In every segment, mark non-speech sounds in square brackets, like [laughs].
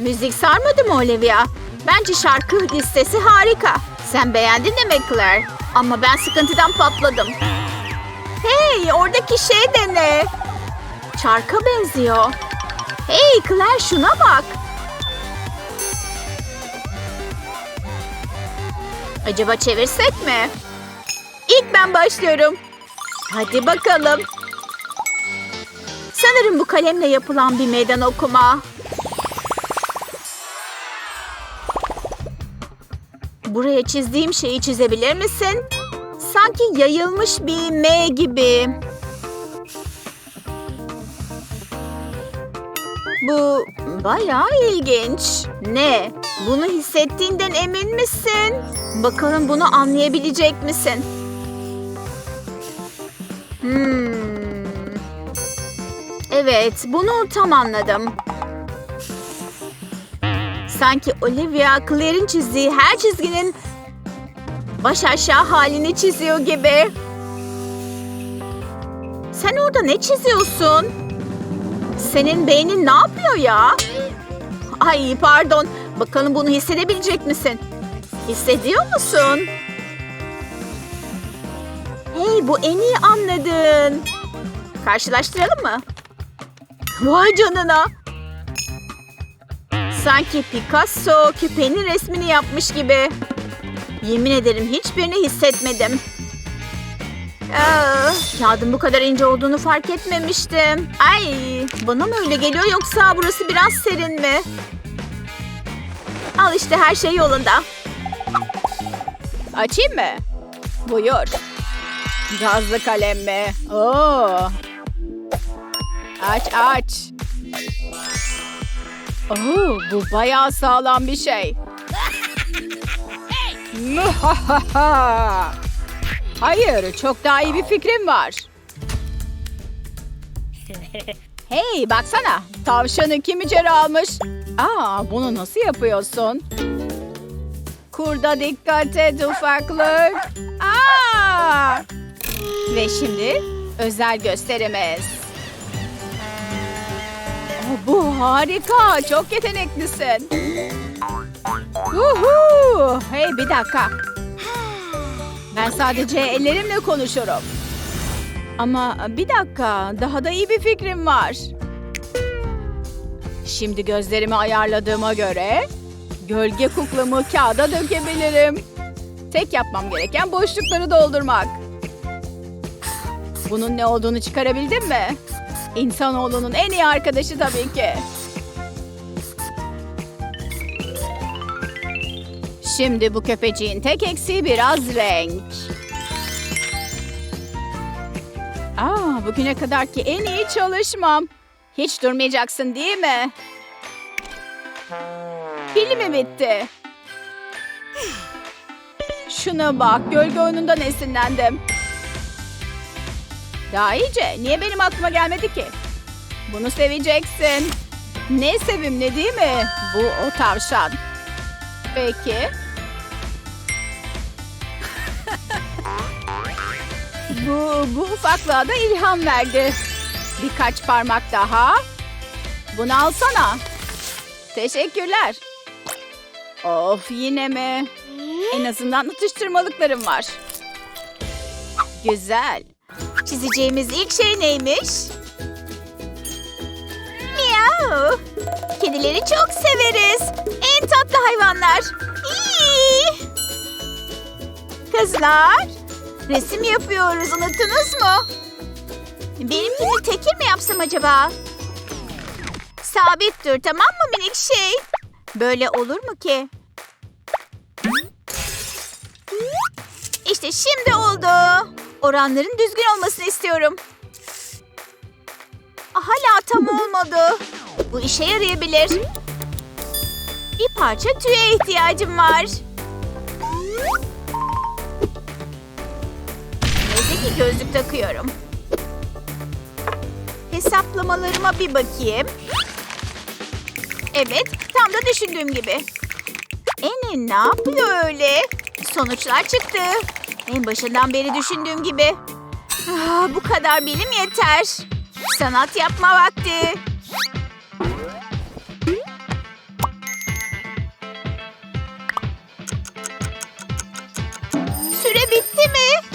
Müzik sarmadı mı Olivia? Bence şarkı listesi harika. Sen beğendin de mi Claire? Ama ben sıkıntıdan patladım. Hey oradaki şey de ne? Çarka benziyor. Hey Claire şuna bak. Acaba çevirsek mi? İlk ben başlıyorum. Hadi bakalım. Sanırım bu kalemle yapılan bir meydan okuma. Buraya çizdiğim şeyi çizebilir misin? Sanki yayılmış bir M gibi. Bu bayağı ilginç. Ne? Bunu hissettiğinden emin misin? Bakalım bunu anlayabilecek misin? Hmm. Evet, bunu tam anladım. Sanki Olivia Claire'in çizdiği her çizginin baş aşağı halini çiziyor gibi. Sen orada ne çiziyorsun? Senin beynin ne yapıyor ya? Ay pardon. Bakalım bunu hissedebilecek misin? Hissediyor musun? Hey bu en iyi anladın. Karşılaştıralım mı? Vay canına. Sanki Picasso küpenin resmini yapmış gibi. Yemin ederim hiçbirini hissetmedim. Aa, kağıdın bu kadar ince olduğunu fark etmemiştim. Ay, bana mı öyle geliyor yoksa burası biraz serin mi? Al işte her şey yolunda. Açayım mı? Buyur. Gazlı kalem mi? Oo. Aç aç. Oo, bu bayağı sağlam bir şey. [laughs] Hayır, çok daha iyi bir fikrim var. Hey, baksana. Tavşanı kim içeri almış? Aa, bunu nasıl yapıyorsun? Kurda dikkat et ufaklık. Aa! Ve şimdi özel gösterimiz. Oh, bu harika. Çok yeteneklisin. Uhu! Hey bir dakika. Ben sadece ellerimle konuşurum. Ama bir dakika, daha da iyi bir fikrim var. Şimdi gözlerimi ayarladığıma göre gölge kuklamı kağıda dökebilirim. Tek yapmam gereken boşlukları doldurmak. Bunun ne olduğunu çıkarabildin mi? İnsanoğlunun en iyi arkadaşı tabii ki. Şimdi bu köpeciğin tek eksiği biraz renk. Aa, bugüne kadarki en iyi çalışmam. Hiç durmayacaksın değil mi? Pili bitti? Şuna bak, gölge oyunundan esinlendim. Daha iyice, niye benim aklıma gelmedi ki? Bunu seveceksin. Ne sevimli değil mi? Bu o tavşan. Peki. [laughs] bu, bu ufaklığa da ilham verdi. Birkaç parmak daha. Bunu alsana. Teşekkürler. Of yine mi? En azından atıştırmalıklarım var. Güzel. Çizeceğimiz ilk şey neymiş? Miau. Kedileri çok severiz. En tatlı hayvanlar. İyi. Kızlar, resim yapıyoruz. Unuttunuz mu? Benimkini tekir mi yapsam acaba? Sabit dur tamam mı minik şey? Böyle olur mu ki? İşte şimdi oldu. Oranların düzgün olmasını istiyorum. Hala tam olmadı. Bu işe yarayabilir. Bir parça tüye ihtiyacım var. Neyse ki gözlük takıyorum. Hesaplamalarıma bir bakayım. Evet, tam da düşündüğüm gibi. Eni ne yapıyor öyle? Sonuçlar çıktı. En başından beri düşündüğüm gibi. Aa, bu kadar bilim yeter. Sanat yapma vakti. Süre bitti mi?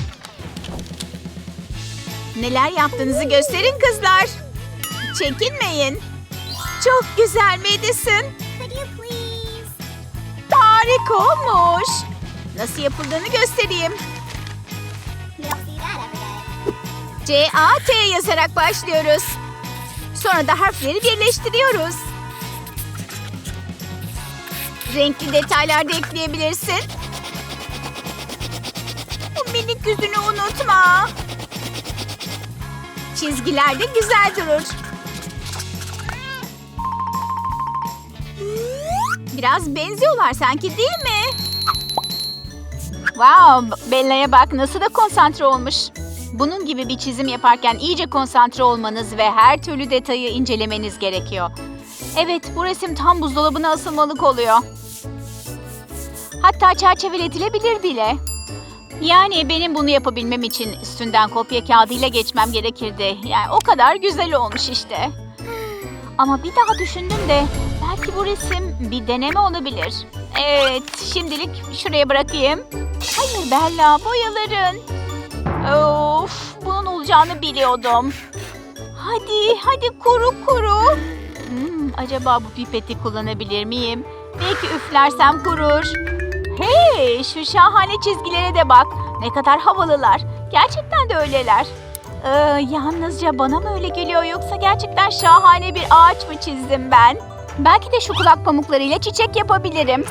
Neler yaptığınızı gösterin kızlar. Çekinmeyin. Çok güzel Madison. Harika olmuş. Nasıl yapıldığını göstereyim. Every day. C-A-T yazarak başlıyoruz. Sonra da harfleri birleştiriyoruz. Renkli detaylar da ekleyebilirsin. Bu minik yüzünü unutma. Çizgiler de güzel durur. Biraz benziyorlar sanki değil mi? Wow, Bella'ya bak nasıl da konsantre olmuş. Bunun gibi bir çizim yaparken iyice konsantre olmanız ve her türlü detayı incelemeniz gerekiyor. Evet, bu resim tam buzdolabına asılmalık oluyor. Hatta çerçeveletilebilir bile. Yani benim bunu yapabilmem için üstünden kopya kağıdıyla geçmem gerekirdi. Yani o kadar güzel olmuş işte. Ama bir daha düşündüm de belki bu resim bir deneme olabilir. Evet, şimdilik şuraya bırakayım. Hayır Bella, boyaların. Bunun olacağını biliyordum. Hadi, hadi kuru kuru. Hmm, acaba bu pipeti kullanabilir miyim? Belki üflersem kurur. Hey, şu şahane çizgilere de bak. Ne kadar havalılar. Gerçekten de öyleler. Ee, yalnızca bana mı öyle geliyor yoksa gerçekten şahane bir ağaç mı çizdim ben? Belki de şu kulak pamuklarıyla çiçek yapabilirim.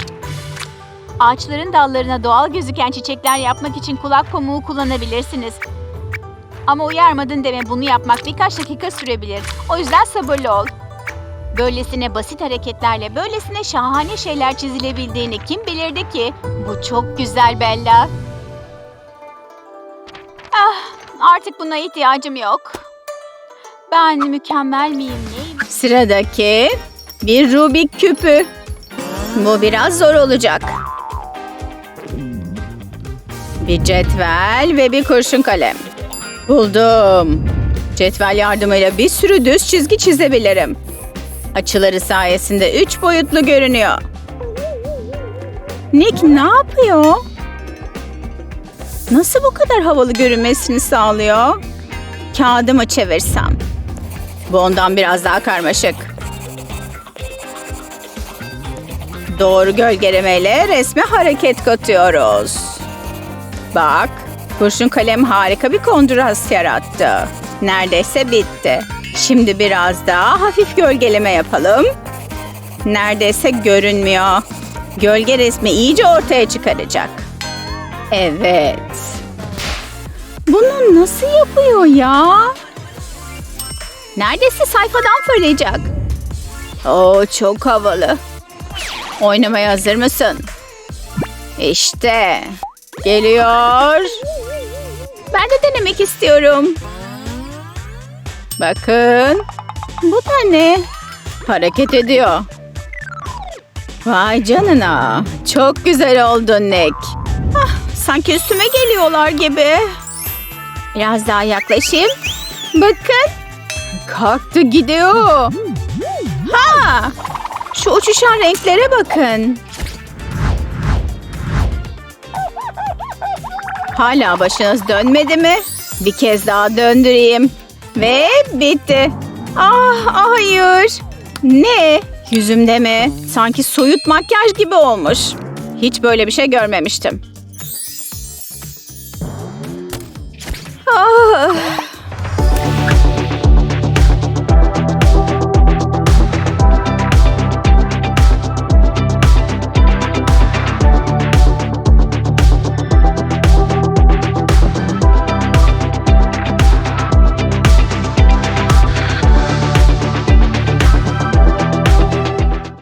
Ağaçların dallarına doğal gözüken çiçekler yapmak için kulak pamuğu kullanabilirsiniz. Ama uyarmadın deme bunu yapmak birkaç dakika sürebilir. O yüzden sabırlı ol. Böylesine basit hareketlerle böylesine şahane şeyler çizilebildiğini kim bilirdi ki? Bu çok güzel Bella. Ah, artık buna ihtiyacım yok. Ben mükemmel miyim neyim? Sıradaki bir Rubik küpü. Bu biraz zor olacak. Bir cetvel ve bir kurşun kalem. Buldum. Cetvel yardımıyla bir sürü düz çizgi çizebilirim. Açıları sayesinde üç boyutlu görünüyor. Nick ne yapıyor? Nasıl bu kadar havalı görünmesini sağlıyor? Kağıdımı çevirsem. Bu ondan biraz daha karmaşık. Doğru gölgelemeyle resme hareket katıyoruz. Bak, kurşun kalem harika bir kontrast yarattı. Neredeyse bitti. Şimdi biraz daha hafif gölgeleme yapalım. Neredeyse görünmüyor. Gölge resmi iyice ortaya çıkaracak. Evet. Bunu nasıl yapıyor ya? Neredeyse sayfadan fırlayacak. Oo çok havalı. Oynamaya hazır mısın? İşte. Geliyor. Ben de denemek istiyorum. Bakın. Bu da ne? Hareket ediyor. Vay canına. Çok güzel oldun Nick. Ah, sanki üstüme geliyorlar gibi. Biraz daha yaklaşayım. Bakın. Kalktı gidiyor. Ha! Şu uçuşan renklere bakın. Hala başınız dönmedi mi? Bir kez daha döndüreyim. Ve bitti. Ah, ah hayır. Ne? Yüzümde mi? Sanki soyut makyaj gibi olmuş. Hiç böyle bir şey görmemiştim. Ah.